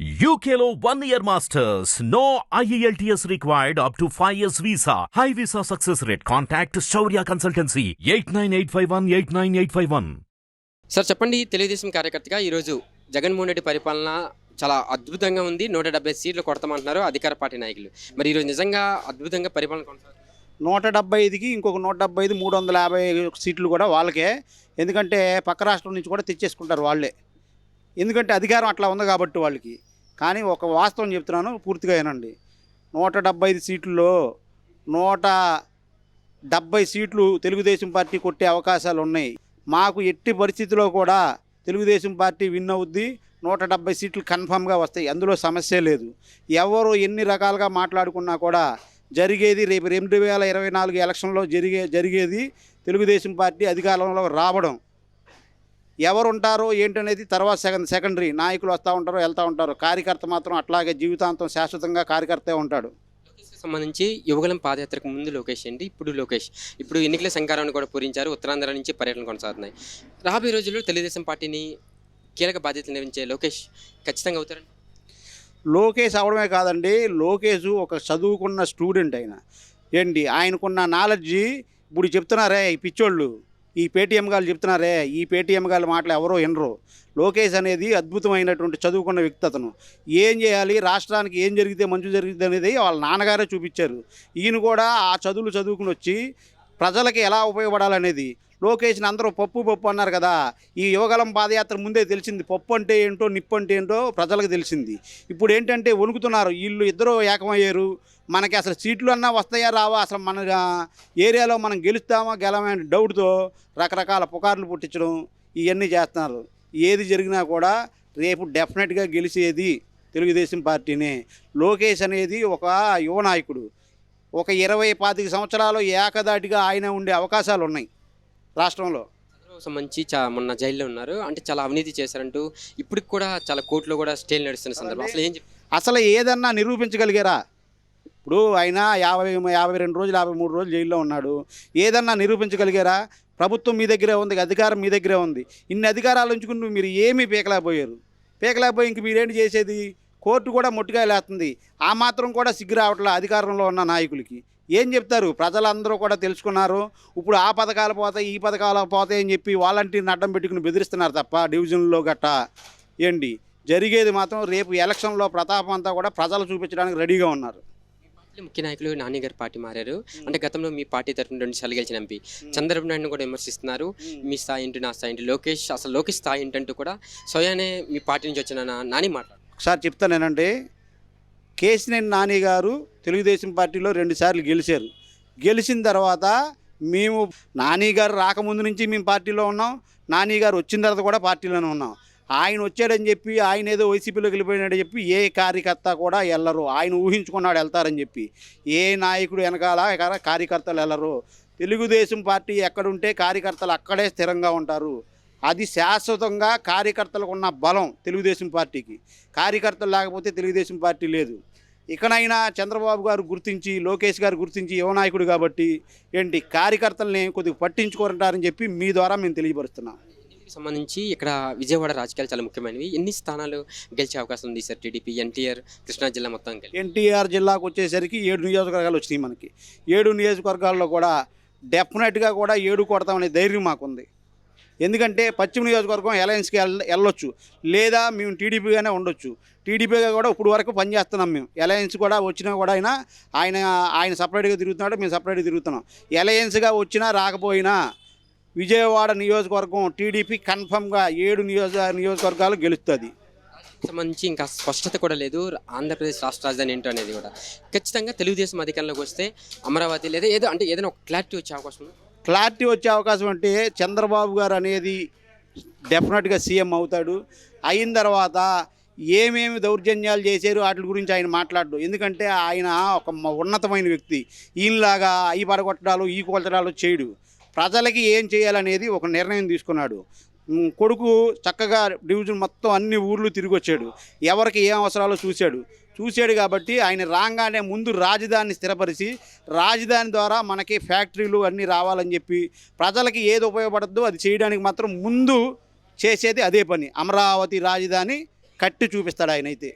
UKLO one year masters. No E IELTS required up to 5 years visa. High visa success rate. Contact Shaurya Consultancy 89851 89851. Sir చెప్పండి తెలుగుదేశం కార్యకర్తగా ఈరోజు జగన్మోహన్ రెడ్డి పరిపాలన చాలా అద్భుతంగా ఉంది నూట డెబ్బై సీట్లు కొడతామంటున్నారు అధికార పార్టీ నాయకులు మరి ఈరోజు నిజంగా అద్భుతంగా పరిపాలన కొనసాగుతుంది నూట డెబ్బై ఐదుకి ఇంకొక నూట డెబ్బై ఐదు మూడు వందల యాభై సీట్లు కూడా వాళ్ళకే ఎందుకంటే పక్క రాష్ట్రం నుంచి కూడా తెచ్చేసుకుంటారు వాళ్ళే ఎందుకంటే అధికారం అట్లా ఉంది కాబట్టి వాళ్ళకి కానీ ఒక వాస్తవం చెప్తున్నాను పూర్తిగా వినండి. నూట డెబ్బై ఐదు సీట్లలో నూట డెబ్బై సీట్లు తెలుగుదేశం పార్టీ కొట్టే అవకాశాలు ఉన్నాయి. మాకు ఎట్టి పరిస్థితిలో కూడా తెలుగుదేశం పార్టీ విన్ అవుద్ది నూట డెబ్బై సీట్లు కన్ఫామ్గా వస్తాయి. అందులో సమస్య లేదు. ఎవరు ఎన్ని రకాలుగా మాట్లాడుకున్నా కూడా జరిగేది రేపు రెండు వేల ఇరవై నాలుగు ఎలక్షన్లో జరిగే జరిగేది తెలుగుదేశం పార్టీ అధికారంలో రావడం. ఎవరు ఉంటారో ఏంటనేది తర్వాత సెకండ్ సెకండరీ నాయకులు వస్తూ ఉంటారో వెళ్తూ ఉంటారు. కార్యకర్త మాత్రం అట్లాగే జీవితాంతం శాశ్వతంగా కార్యకర్తే ఉంటాడు. సంబంధించి యువగలం పాదయాత్రకు ముందు లోకేష్ అండి ఇప్పుడు లోకేష్. ఇప్పుడు ఎన్నికల సంకారాన్ని కూడా పూరించారు ఉత్తరాంధ్ర నుంచి పర్యటన కొనసాగుతున్నాయి. రాబోయే రోజుల్లో తెలుగుదేశం పార్టీని కీలక బాధ్యతలు నిర్వహించే లోకేష్ ఖచ్చితంగా అవుతారండి లోకేష్ అవడమే కాదండి లోకేష్ ఒక చదువుకున్న స్టూడెంట్ ఆయన. ఏంటి ఆయనకున్న నాలెడ్జి ఇప్పుడు చెప్తున్నారే ఈ పిచ్చోళ్ళు. ఈ పేటీఎం గారు చెప్తున్నారే ఈ పేటీఎం గారి మాటలు ఎవరో వినరు. లోకేష్ అనేది అద్భుతమైనటువంటి చదువుకున్న వ్యక్తి అతను. ఏం చేయాలి రాష్ట్రానికి ఏం జరిగితే మంచి జరిగింది అనేది వాళ్ళ నాన్నగారే చూపించారు. ఈయన కూడా ఆ చదువులు చదువుకుని వచ్చి ప్రజలకి ఎలా ఉపయోగపడాలనేది లోకేష్ని అందరూ పప్పు పప్పు అన్నారు కదా ఈ యువగలం పాదయాత్ర ముందే తెలిసింది. పప్పు అంటే ఏంటో నిప్పు అంటే ఏంటో ప్రజలకు తెలిసింది. ఇప్పుడు ఏంటంటే వణుకుతున్నారు వీళ్ళు ఇద్దరు ఏకమయ్యారు. మనకి అసలు సీట్లు అన్నా వస్తాయా రావా? అసలు మన ఏరియాలో మనం గెలుస్తామా గెలమే అనే డౌట్తో రకరకాల పుకార్లు పుట్టించడం ఇవన్నీ చేస్తున్నారు. ఏది జరిగినా కూడా రేపు డెఫినెట్గా గెలిచేది తెలుగుదేశం పార్టీనే. లోకేష్ అనేది ఒక యువ నాయకుడు. ఒక ఇరవై పాతిక సంవత్సరాలు ఏకదాటిగా ఆయన ఉండే అవకాశాలు ఉన్నాయి రాష్ట్రంలో? సంబంధించి చా మొన్న జైల్లో ఉన్నారు. అంటే చాలా అవినీతి చేశారంటూ ఇప్పటికి కూడా చాలా కోర్టులో కూడా స్టేలు నడుస్తున్న సందర్భం. అసలు ఏం అసలు ఏదన్నా నిరూపించగలిగారా? ఇప్పుడు ఆయన యాభై యాభై రెండు రోజులు యాభై మూడు రోజులు జైల్లో ఉన్నాడు. ఏదన్నా నిరూపించగలిగారా? ప్రభుత్వం మీ దగ్గరే ఉంది అధికారం మీ దగ్గరే ఉంది. ఇన్ని అధికారాలు ఉంచుకుని మీరు ఏమీ పీకలేకపోయారు? పీకలేకపోయి ఇంక మీరేంటి చేసేది? కోర్టు కూడా మొట్టిగా లేస్తుంది. ఆ మాత్రం కూడా సిగ్గు రావట్లే అధికారంలో ఉన్న నాయకులకి. ఏం చెప్తారు? ప్రజలందరూ కూడా తెలుసుకున్నారు. ఇప్పుడు ఆ పథకాలు పోతాయి ఈ పథకాలు పోతాయి అని చెప్పి వాలంటీర్ని అడ్డం పెట్టుకుని బెదిరిస్తున్నారు తప్ప డివిజన్లో గట్టా ఏంటి? జరిగేది మాత్రం రేపు ఎలక్షన్లో ప్రతాపం అంతా కూడా ప్రజలు చూపించడానికి రెడీగా ఉన్నారు. ముఖ్య నాయకులు నాని గారు పార్టీ మారారు. అంటే గతంలో మీ పార్టీ తరఫున రెండు సార్లు గెలిచిన ఎంపీ. చంద్రబాబు నాయుడుని కూడా విమర్శిస్తున్నారు. మీ స్థాయి ఏంటి నా స్థాయి ఏంటి లోకేష్ అసలు లోకేష్ స్థాయి ఏంటంటూ కూడా స్వయానే మీ పార్టీ నుంచి వచ్చిన నాని మాట్లాడు ఒకసారి చెప్తానేనండి కేసినేని నాని గారు తెలుగుదేశం పార్టీలో రెండుసార్లు గెలిచారు. గెలిచిన తర్వాత మేము నాని గారు రాకముందు నుంచి మేము పార్టీలో ఉన్నాం. నాని గారు వచ్చిన తర్వాత కూడా పార్టీలోనే ఉన్నాం. ఆయన వచ్చాడని చెప్పి ఆయన ఏదో వైసీపీలోకి వెళ్ళిపోయినాడని చెప్పి ఏ కార్యకర్త కూడా వెళ్ళరు ఆయన ఊహించుకున్నాడు వెళ్తారని చెప్పి. ఏ నాయకుడు వెనకాల కార్యకర్తలు వెళ్ళరు తెలుగుదేశం పార్టీ ఎక్కడుంటే కార్యకర్తలు అక్కడే స్థిరంగా ఉంటారు. అది శాశ్వతంగా కార్యకర్తలకు ఉన్న బలం తెలుగుదేశం పార్టీకి. కార్యకర్తలు లేకపోతే తెలుగుదేశం పార్టీ లేదు. ఇకనైనా చంద్రబాబు గారు గుర్తించి లోకేష్ గారు గుర్తించి యువ నాయకుడు కాబట్టి ఏంటి కార్యకర్తల్ని కొద్దిగా పట్టించుకుంటారని చెప్పి మీ ద్వారా మేము తెలియపరుస్తున్నాం. దీనికి సంబంధించి ఇక్కడ విజయవాడ రాజకీయాలు చాలా ముఖ్యమైనవి. ఎన్ని స్థానాలు గెలిచే అవకాశం ఉంది సార్ టీడీపీ? ఎన్టీఆర్ కృష్ణా జిల్లా మొత్తం ఎన్టీఆర్ జిల్లాకు వచ్చేసరికి ఏడు నియోజకవర్గాలు వచ్చినాయి మనకి. ఏడు నియోజకవర్గాల్లో కూడా డెఫినెట్గా కూడా ఏడు కొడతామనే ధైర్యం మాకుంది. ఎందుకంటే పశ్చిమ నియోజకవర్గం అలయన్స్కి వెళ్ళ వెళ్ళొచ్చు. లేదా మేము టీడీపీగానే ఉండొచ్చు. టీడీపీగా కూడా ఇప్పుడు వరకు పనిచేస్తున్నాం మేము. ఎలయన్స్ కూడా వచ్చినా కూడా ఆయన ఆయన ఆయన సపరేట్గా తిరుగుతున్నాడు మేము సపరేట్గా తిరుగుతున్నాం. ఎలయన్స్గా వచ్చినా రాకపోయినా విజయవాడ నియోజకవర్గం టీడీపీ కన్ఫర్మ్గా ఏడు నియోజక నియోజకవర్గాలు గెలుస్తుంది. సంబంధించి ఇంకా స్పష్టత కూడా లేదు. ఆంధ్రప్రదేశ్ రాష్ట్ర రాజధాని ఏంటో అనేది కూడా. ఖచ్చితంగా తెలుగుదేశం అధికారంలోకి వస్తే అమరావతి లేదా ఏదో అంటే ఏదైనా ఒక క్లారిటీ వచ్చే అవకాశం ఉంది? క్లారిటీ వచ్చే అవకాశం అంటే చంద్రబాబు గారు అనేది డెఫినెట్గా సీఎం అవుతాడు. అయిన తర్వాత ఏమేమి దౌర్జన్యాలు చేశారు వాటి గురించి ఆయన మాట్లాడు ఎందుకంటే ఆయన ఒక మ- ఉన్నతమైన వ్యక్తి. ఈయనలాగా ఈ పడగొట్టడాలు ఈ కొలచడాలు చేయడు. ప్రజలకి ఏం చేయాలనేది ఒక నిర్ణయం తీసుకున్నాడు. కొడుకు చక్కగా డివిజన్ మొత్తం అన్ని ఊర్లు తిరిగి వచ్చాడు ఎవరికి ఏం అవసరాలో చూశాడు. చూశాడు కాబట్టి ఆయన రాగానే ముందు రాజధానిని స్థిరపరిచి రాజధాని ద్వారా మనకి ఫ్యాక్టరీలు అన్నీ రావాలని చెప్పి ప్రజలకి ఏది ఉపయోగపడద్దో అది చేయడానికి మాత్రం ముందు చేసేది అదే పని. అమరావతి రాజధాని కట్టి చూపిస్తాడు ఆయన అయితే